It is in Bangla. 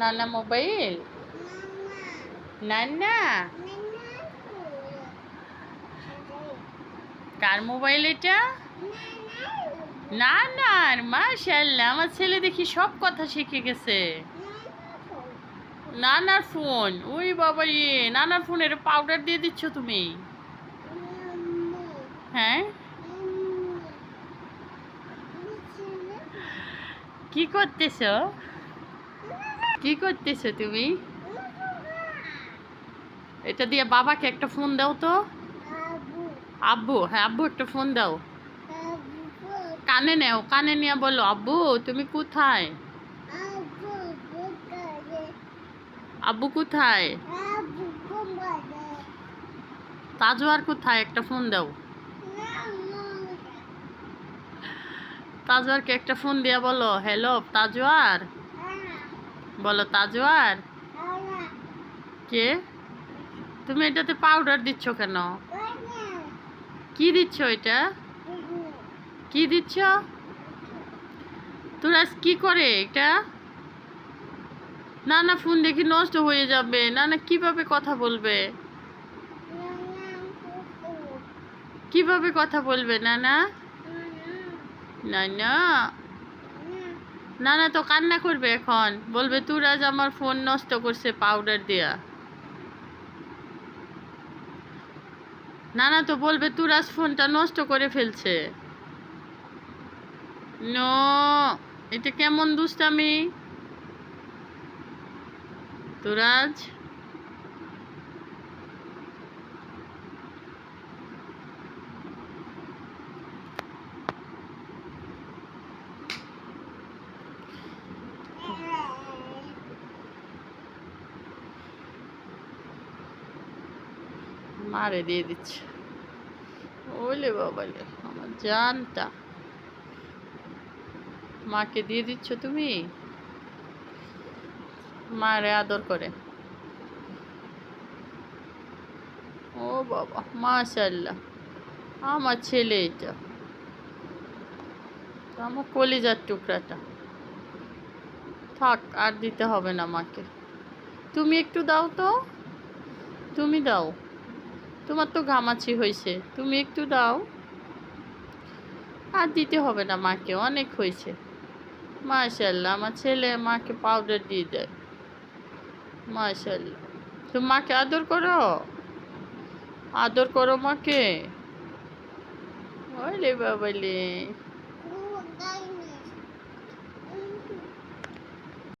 নানা মোবাইল নানা কার মোবাইল এটা? না না মাশাল্লাহ আমার ছেলে দেখি সব কথা শিখে গেছে। নানার ফোন ওই বাবা ইয়ে নানার ফোনের পাউডার দিয়ে দিচ্ছ তুমি? হ্যাঁ? কি করতেছ? কি করতেছ তুমি? এটা দিয়ে বাবাকে একটা ফোন দাও তো। আব্বু হ্যাঁ আব্বু একটা ফোন দাও। কানে নেও, কানে নিয়ে বলো, আব্বু, তুমি কোথায়? আব্বু কোথায়? তাজওয়ার কোথায়? একটা ফোন দাও। তাজওয়ারকে একটা ফোন দিয়া বলো হ্যালো তাজওয়ার? বলো, তাজওয়ার? কে? তুমি এটাতে পাউডার দিচ্ছ কেন? কি দিচ্ছ এটা? কি দিচ্ছ? তোরা কি করে এটা? না না, ফোন দেখি নষ্ট হয়ে যাবে। না না, কীভাবে কথা বলবে? কীভাবে কথা বলবে, না না? না না। না না, তো কান্না করবে এখন। বলবে তুরাজ আমার ফোন নষ্ট করছে পাউডার দেয়া। না না, তো বলবে তুরাজ ফোনটা নষ্ট করে ফেলছে। নো, এটা কেমন দুষ্টামি? তুরাজ মারে দিয়ে দিচ্ছে। ওলে বাবালে, আমার জানটা। মাকে দিয়ে দিচ্ছ তুমি? মারে আদর করে। ও বাবা, মাশাল্লাহ, আমার ছেলে এটা আমার কলিজার টুকরাটা। থাক, আর দিতে হবে না মাকে। তুমি একটু দাও তো। তুমি দাও। তোমার তো ঘামাচি হয়েছে, তুমি একটু দাও। আর দিতে হবে না মাকে, অনেক হয়েছে। মাশাল্লাহ আমার ছেলে মাকে পাউডার দিয়ে দেয়। মাশাল্লাহ তুমি মাকে আদর করো? আদর করো মাকে। ওলে বাবালে